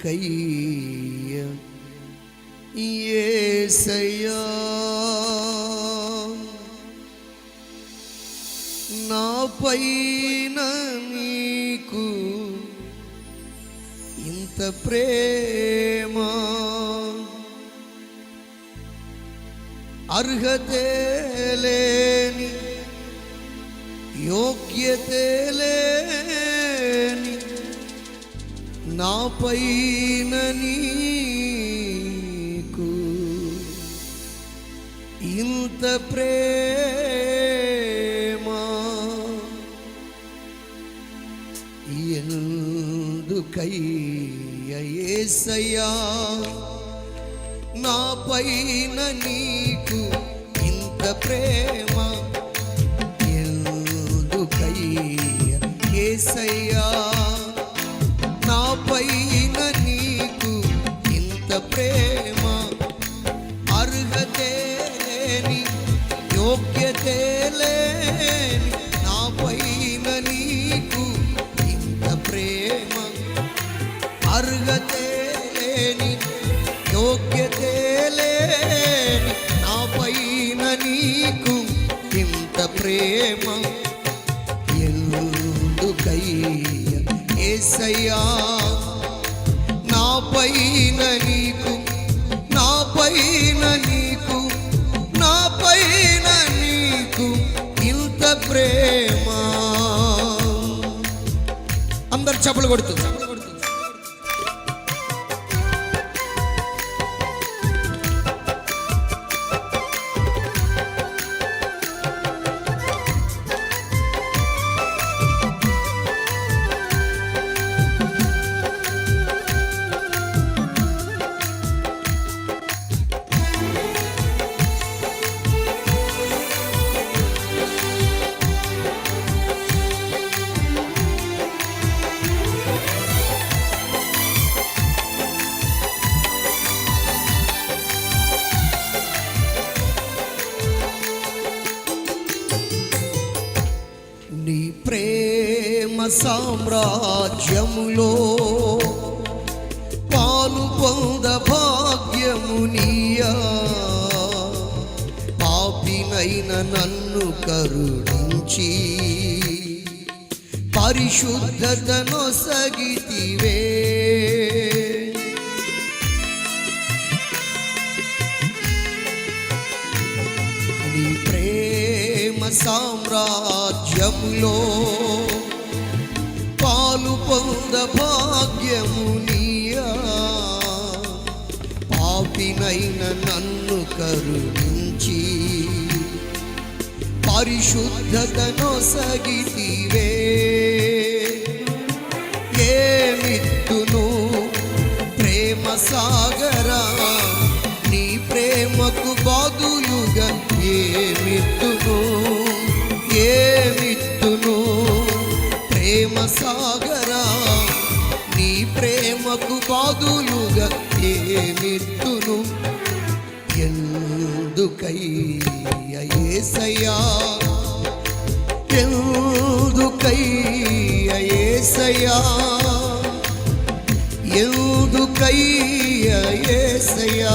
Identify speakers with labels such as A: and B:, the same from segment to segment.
A: ఎందుకయ్య? ఏసయ్యా నా పైన నీకు ఇంత ప్రేమ అర్హతే లేని యోగ్యతే లేని నాపైన నీకు ఇంత ప్రేమ ఎందుకయ్యేసయ్యా నాపైన నీకు ఇంత ప్రేమ ఎందుకయ్యేసయ్యా ప్రేమ అర్హతే లేని యోగ్యతే లేని నా పైన నీకు ఇంత ప్రేమ అర్హతే లేని యోగ్యతే లేని నా పైన నీకు ఇంత ప్రేమ ఎందుకయ్య? ఏసయ్యా నాపైన నీకు నాపైన నీకు నాపైన నీకు ఇంత ప్రేమ. అందరు చప్పలు కొడుతుంది సామ్రాజ్యములో పాలు పొంద భాగ్యమునియా పాపినైన నన్ను కరుణించి పరిశుద్ధతను సగితివే నీ ప్రేమ సామ్రాజ్యములో పొంద భాగ్యము పాపినైన నన్ను కరుణించి పరిశుద్ధతను సగితివే ఏమిత్తును ప్రేమ సాగరా? నీ ప్రేమకు బాదులుగా ఏమిత్తును ఏమి ప్రేమ సాగరా నీ ప్రేమకు బాదులుగా ఏమిట్టును? ఎందుకయ్యేసయ్యా ఎందుకయ్యేసయ్యా ఎందుకయ్యేసయ్యా ఎందుకయ్యేసయ్యా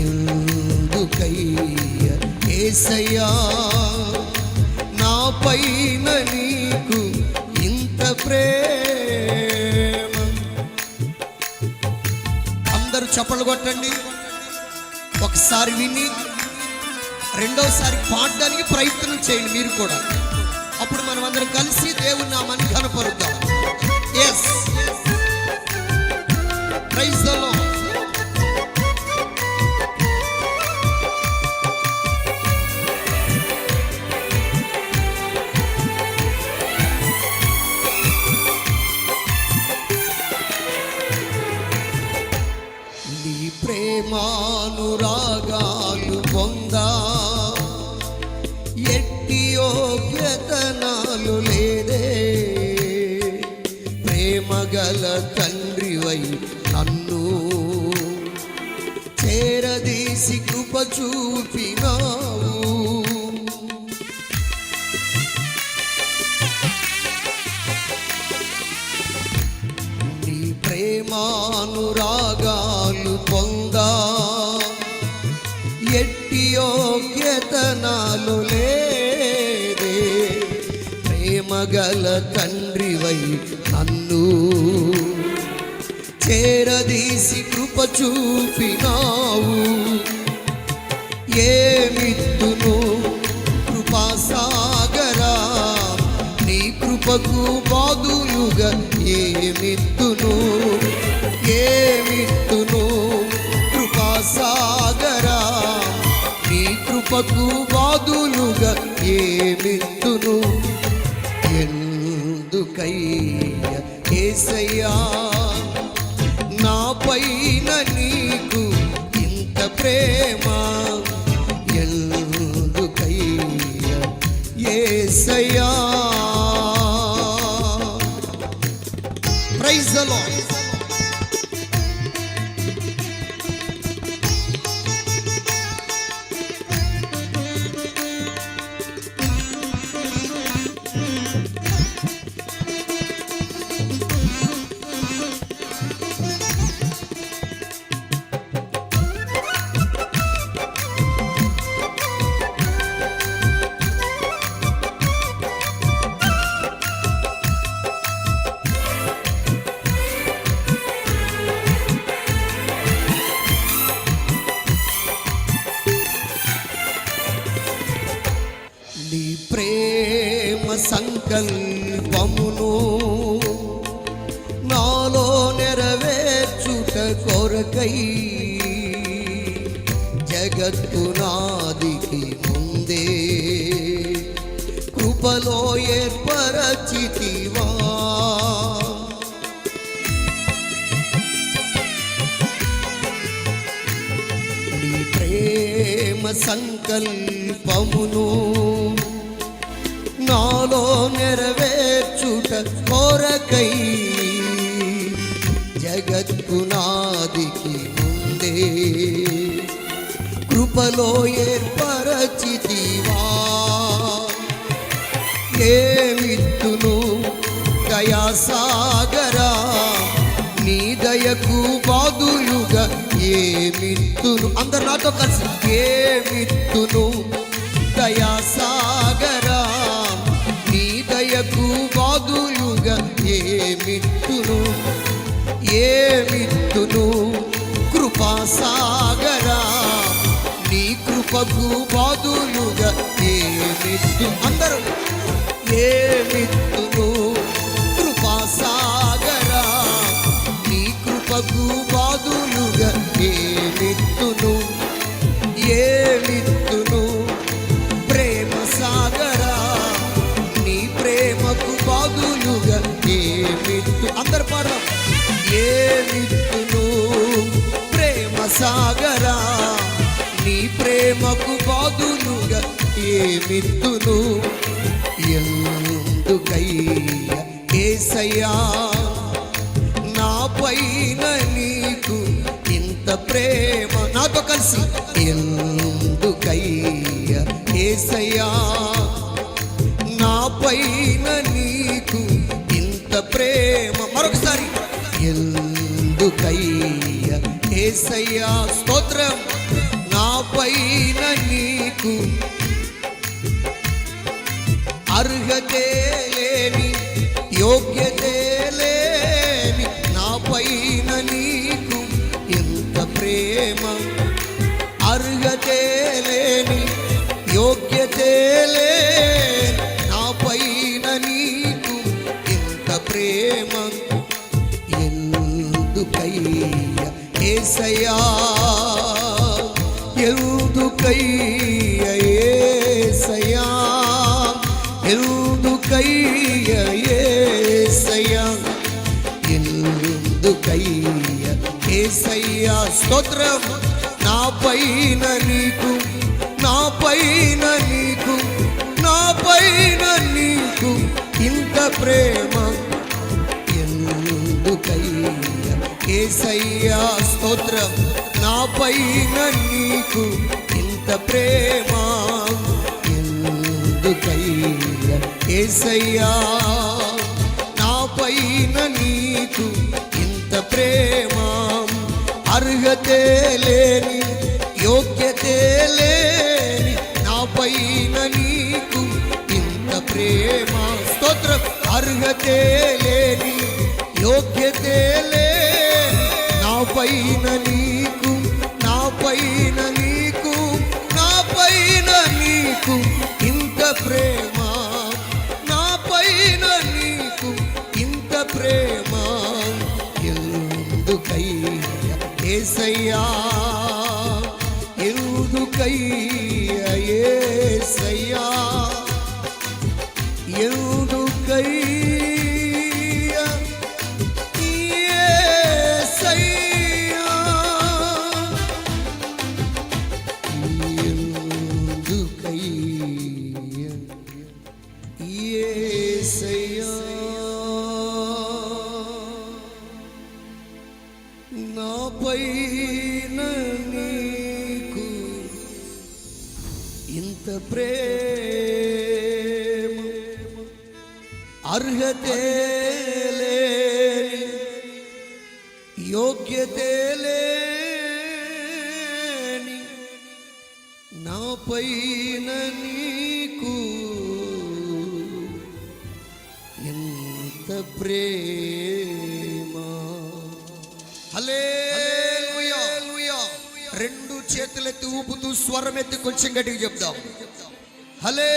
A: ఎందుకయ్య ఏసయ్యా? నా పైన నీకు ఇంత ప్రేమ. అందరూ చప్పలు కొట్టండి. ఒకసారి విని రెండోసారి పాడడానికి ప్రయత్నం చేయండి మీరు కూడా. అప్పుడు మనం అందరం కలిసి దేవుని నామాన్ని కనపరుద్దాం ప్రేమగల తండ్రివై నన్ను చేరదీసి కృప చూపినావు. నీ ప్రేమానురాగాలు పొందా ఎట్టి యోగ్యతనాలు లేదే. ప్రేమగల తండ్రివై నన్ను చేరదీసి కృప చూపినావు. ఏమిత్తును కృపాసాగరా నీ కృపకు బాదులుగా ఏమిత్తును ఏమిత్తును కృపాసాగరా నీ కృపకు బాదులుగా ఏమిత్తును ఏసయ్యా నా పైన నీకు ఇంత ప్రేమ ఎందుకయ్య? ఏసయ్యా. ప్రైజ్ ద సంకల్పమును నాలో నెరవేర్చుట కొరకై జగత్తు నాదికి ముందే కృపలో ఏర్పరచితివా. నీ ప్రేమ సంకల్పమును నాలో నెరవేర్చుట కోరకై జగత్కునాదికి ముందే కృపలో ఏర్పరచితివా. ఏమిత్తును దయాసాగరా నీ దయకు బాదులుగా ఏమిత్తును? అందరు నాతో కలిసి ఏమిత్తును దయాసా ఏమిత్తును? కృపాసాగరా నీ కృపకు బాదులుగా ఏమిత్తు అందరూ ఏమిత్తును? కృపాసాగరా నీ కృపకు బాదులుగా ప్రేమకు బాదులుగా ఏమిత్తును? ఎందుకయ్య ఏసయ్యా నా పైన నీకు ఇంత ప్రేమ నాతో కలిసి ఎందుకయ్య ఏసయ్యా నా పైన నీకు ఇంత ప్రేమ మరొకసారి ఎందుకయ్య ఏసయ్యా స్తోత్రం. పైన నీకు అర్హతే లేని యోగ్యతే లేని నా పైన నీకు ఎంత ప్రేమ? అర్హతే లేని యోగ్యతే లేని నా పైన నీకు ఎంత ప్రేమ? ఎందుకయ్య ఏసయ్యా? ఎందుకయ్య ఏసయ్యా స్తోత్రం. నా పైన నీకు నా పైన నీకు నా పైన నీకు ఇంత ప్రేమ. ఎందుకయ్య ఏసయ్యా స్తోత్రం? నా పైన నీకు ఇంత ప్రేమ. ఎందుకయ్య కేసయ్యా ప్రేమ అర్హతే లేని యోగ్యతే లేని నాపైన నీకు ఇంత ప్రేమ. స్తోత్రం. అర్హతే లేని యోగ్యతే లేని నాపైన నీకు నాపైన నీకు నాపైన నీకు ఇంత ప్రేమ. నాపైన నీకు ఇంత ప్రేమ. ఏసయ్యా ఎందుకయ్య ఏసయ్యా ఎరుదు పైన నీకు ఇంత ప్రేమ అర్హతే యోగ్యతే లేని నా పైన నీకు ఎంత ప్రేమ. చేతులెత్తి ఊపుతూ స్వరం ఎత్తి కొంచెం గట్టిగా చెప్దాం. హలే